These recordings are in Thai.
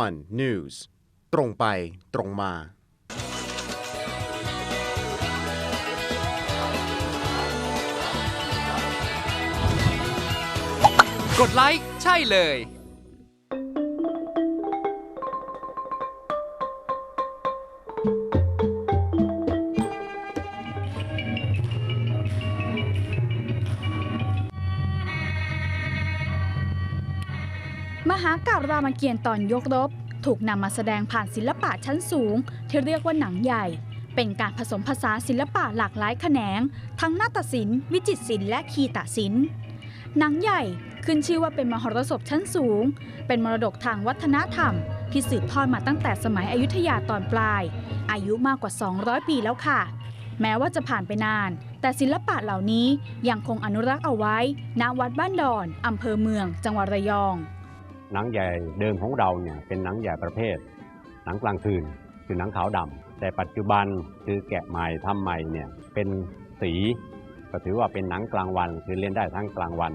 one news ตรงไปตรงมา กดไลค์ ใช่เลย มหากาบรามเกียรติ์ตอนยกรบ ถูกนำมาแสดงผ่านศิลปะชั้นสูง ที่เรียกว่าหนังใหญ่ เป็นการผสมผสานศิลปะหลากหลายแขนง ทั้งนาฏศิลป์ วิจิตรศิลป์และคีตศิลป์หนังใหญ่ขึ้นชื่อว่าเป็นมหรสพชั้นสูง เป็นมรดกทางวัฒนธรรม ที่สืบทอดมาตั้งแต่สมัยอยุธยาตอนปลาย อายุมากกว่า 200 ปีแล้วค่ะ แม้ว่าจะผ่านไปนาน แต่ศิลปะเหล่านี้ยังคงอนุรักษ์เอาไว้ณวัดบ้านดอนอำเภอเมือง จังหวัดระยอง หนังใหญ่เดิมของเราเนี่ยเป็นหนังใหญ่ประเภท หนังกลางคืนคือหนังขาวดำแต่ปัจจุบันคือแกะใหม่ทำใหม่เนี่ยเป็นสีก็ถือว่าเป็นหนังกลางวันคือเล่นได้ทั้งกลางวัน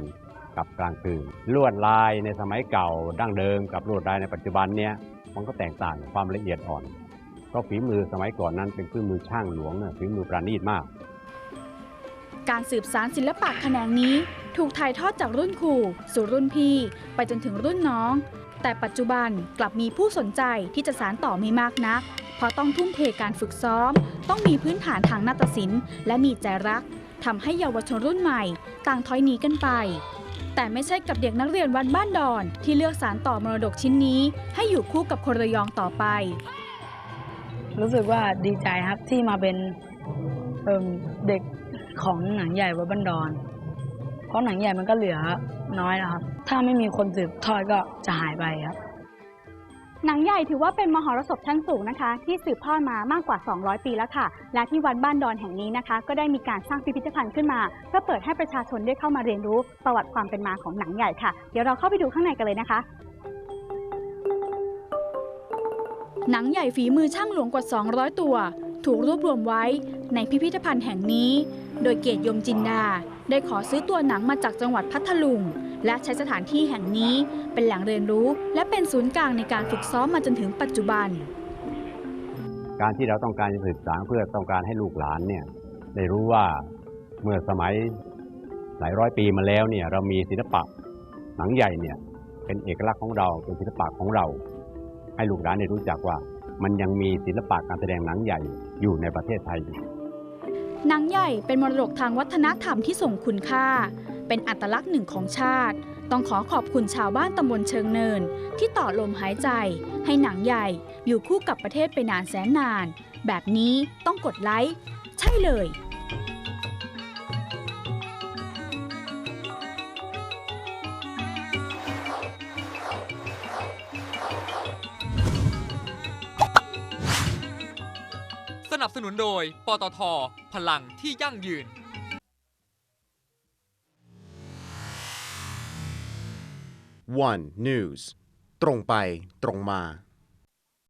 กับกลางคืนลวดลายในสมัยเก่าดั้งเดิมกับลวดลายในปัจจุบันเนี่ยมันก็แตกต่างความละเอียดอ่อนเพราะฝีมือสมัยก่อนนั้นเป็นฝีมือช่างหลวงเนี่ยฝีมือประณีตมาก การสืบสารศิลปะแขนงนี้ ถูกถ่ายทอดจากรุ่นครูสู่รุ่นพี่ ไปจนถึงรุ่นน้อง แต่ปัจจุบันกลับมีผู้สนใจที่จะสารต่อไม่มากนัก เพราะต้องทุ่มเทการฝึกซ้อม ต้องมีพื้นฐานทางนาฏศิลป์ และมีใจรักทำให้เยาวชนรุ่นใหม่ ต่างถอยหนีกันไป แต่ไม่ใช่กับเด็กนักเรียนวัดบ้านดอน ที่เลือกสารต่อมรดกชิ้นนี้ ให้อยู่คู่กับคนระยองต่อไป รู้สึกว่าดีใจครับที่มาเป็นเเด็กของหนังใหญ่วัดบันดอน เพราะหนังใหญ่มันก็เหลือน้อยแล้วครับ ถ้าไม่มีคนสืบทอดก็จะหายไปครับ หนังใหญ่ถือว่าเป็นมหรสพชั้นสูงนะคะ ที่สืบทอดมามากกว่า 200 ปีแล้วค่ะ และที่วัดบ้านดอนแห่งนี้นะคะ ก็ได้มีการสร้างพิพิธภัณฑ์ขึ้นมา เพื่อเปิดให้ประชาชนได้เข้ามาเรียนรู้ประวัติความเป็นมาของหนังใหญ่ค่ะ เดี๋ยวเราเข้าไปดูข้างในกันเลยนะคะหนังใหญ่ฝีมือช่างหลวงกว่า 200 ตัว ถูกรวบรวมไว้ในพิพิธภัณฑ์แห่งนี้ โดยเกียรติยมจินดา ได้ขอซื้อตัวหนังมาจากจังหวัดพัทลุง และใช้สถานที่แห่งนี้เป็นแหล่งเรียนรู้ และเป็นศูนย์กลางในการฝึกซ้อมมาจนถึงปัจจุบัน การที่เราต้องการจะศึกษาเพื่อต้องการให้ลูกหลานเนี่ยได้รู้ว่าเมื่อสมัยหลายร้อยปีมาแล้วเนี่ยเรามีศิลปะหนังใหญ่เนี่ยเป็นเอกลักษณ์ของเราเป็นศิลปะของเรา ให้ลูกหลานได้รู้จักว่ามันยังมีศิลปะการแสดงหนังใหญ่อยู่ในประเทศไทยอยู่ หนังใหญ่เป็นมรดกทางวัฒนธรรมที่ส่งคุณค่า เป็นอัตลักษณ์หนึ่งของชาติ ต้องขอขอบคุณชาวบ้านตำบลเชิงเนิน ที่ต่อลมหายใจ ให้หนังใหญ่อยู่คู่กับประเทศไปนานแสนนาน แบบนี้ต้องกดไลค์ ใช่เลย นับสนุนโดย ปตท พลังที่ยั่งยืน one news ตรงไปตรงมา